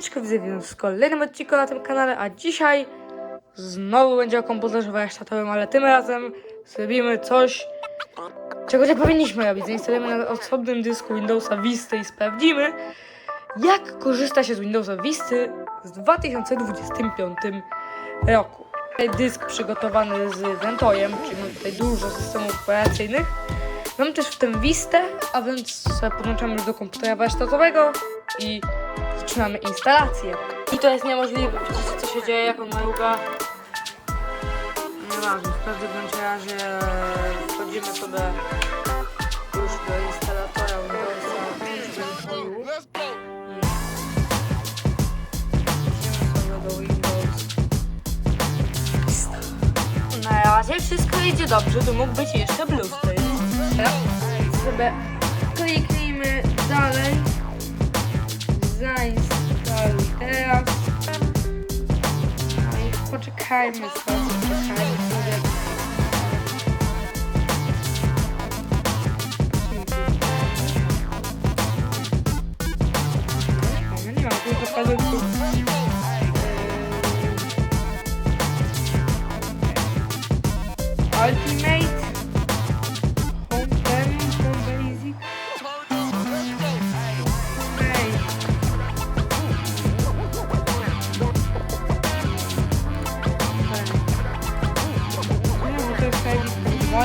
Widzę w kolejnym odcinku na tym kanale, a dzisiaj znowu będzie o komputerze warsztatowym, ale tym razem zrobimy coś, czego nie powinniśmy robić. Zainstalujemy na osobnym dysku Windowsa Vista i sprawdzimy, jak korzysta się z Windowsa Visty w 2025 roku. Dysk przygotowany z Ventojem, czyli mamy tutaj dużo systemów operacyjnych. Mam też w tym Vistę, a więc podłączamy już do komputera warsztatowego i zaczynamy instalację. I to jest niemożliwe. Widzicie co się dzieje, jak on maruga. Nieważne, w każdym razie wchodzimy sobie już do instalatora Windowsa do Windows. Na razie wszystko idzie dobrze, tu mógł być jeszcze bluescreen. Teraz sobie kliknijmy dalej. Zainstaluj teraz. No i poczekajmy sobie,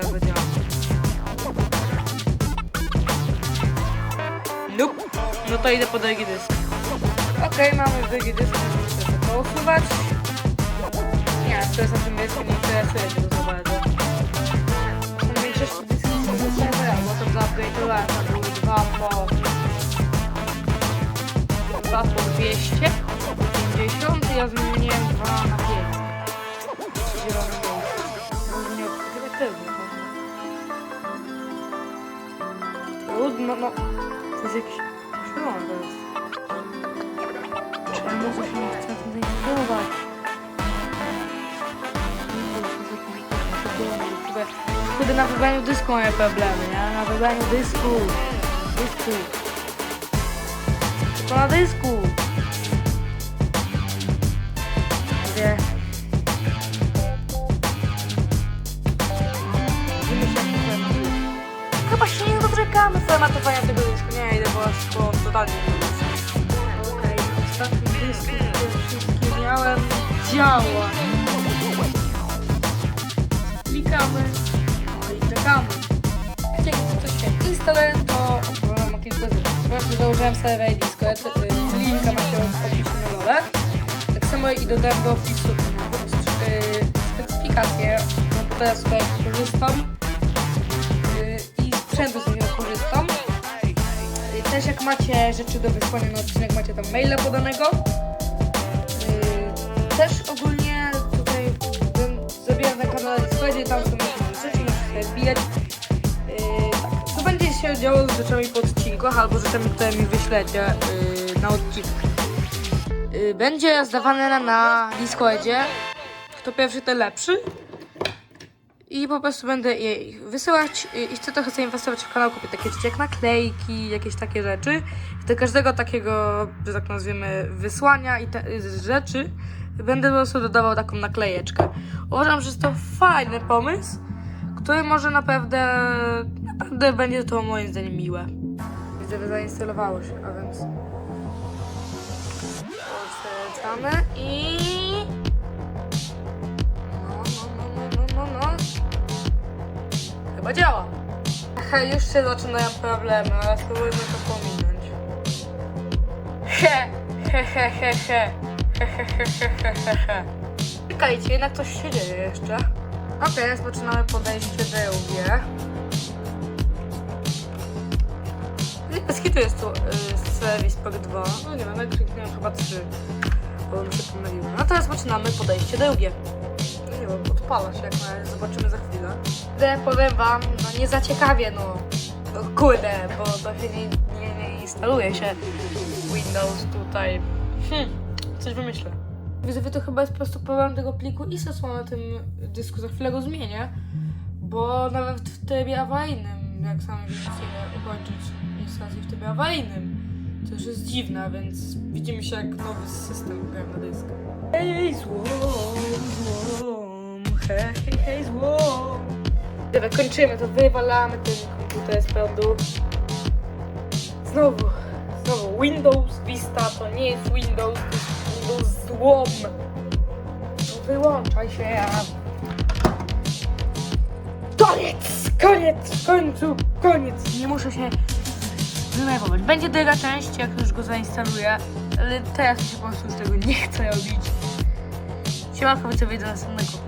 teraz zadziała. Nope. No to idę po drugi dysk. Okej, mamy drugi dysk, sobie to usuwać. Nie, to jest na tym dysku, nie interesuje się to za bardzo. Na większości dysków ze serwera, bo to zaupgrade'owałem, to były dwa po... dwa po 250 i ja zmieniłem dwa na 5. Trudno, no... To jest jakiś... Szalone to jest. Czemu to się nie chce zainstalować? Kurde, na wybraniu dysku mamy problemy, nie? Na wybraniu dysku. Dysku. To na dysku. Wie. Prostu totalnie nie Okej, ostatni dysk, który wszystkie miałem, działa. Klikamy, no i czekamy. Jak coś się instaluje, to o kilku rzeczach. Właśnie założyłem serwer disco, y, linka macie w opisie na dole. Tak samo i dodałem do opisu y, specyfikację, bo teraz tutaj korzystam y, i sprzętu Jak macie rzeczy do wysłania na odcinek, macie tam maila podanego. Yy, Też ogólnie tutaj bym na kanale Discordzie, tam są jakieś rzeczy, możecie wbijać. Yy, tak. Co będzie się działo z rzeczami po odcinkach, albo rzeczami, które mi wyślecie yy, na odcinek. Yy, Będzie zdawane na Discordzie. Kto pierwszy, ten lepszy. I po prostu będę je wysyłać i i chcę trochę zainwestować w kanał, kupię takie rzeczy jak naklejki, jakieś takie rzeczy. Do każdego takiego, że tak nazwiemy, wysłania i te, rzeczy będę po prostu dodawał taką naklejeczkę. Uważam, że jest to fajny pomysł, który może naprawdę, naprawdę będzie to moim zdaniem miłe. Widzę, że zainstalowało się, a więc... Odświetlamy i... No, no, no, no, no, no. Chyba działa. Hehe, już się zaczynają problemy, ale spróbujmy to pominąć. He, he, he, he, he. He, he, he, he, he, he, he. Czekajcie, jednak coś się dzieje jeszcze. Okej, rozpoczynamy podejście drugie. Nie, Bez hitu jest tu y, Service Pack 2. No nie wiem, jak kliknąłem chyba 3. Bo mi się pomyliło. No to rozpoczynamy podejście drugie. Odpala się jak na zobaczymy za chwilę. Kurde, powiem wam, no nie za ciekawie, no. No kurde, bo to się nie, nie, nie instaluje się Windows tutaj. Hm, coś wymyślę. Widzę, to chyba jest po prostu problem tego pliku i sesła na tym dysku, za chwilę go zmienię. Bo nawet w trybie awaryjnym, jak sami widzicie, ukończyć instalację w trybie awaryjnym. To już jest dziwne, więc widzimy się jak nowy system gram na dysk. Hej, złom, złom, Dobra, kończymy to, wywalamy ten komputer z. Znowu, znowu, Windows Vista to nie jest Windows, to jest Windows złom. No Wyłączaj się, ja. Koniec, koniec, w końcu, koniec. Nie muszę się denerwować. Będzie druga część, jak już go zainstaluję, ale teraz mi się po prostu już tego nie chce robić. Siemanko, co wyjdę następnego.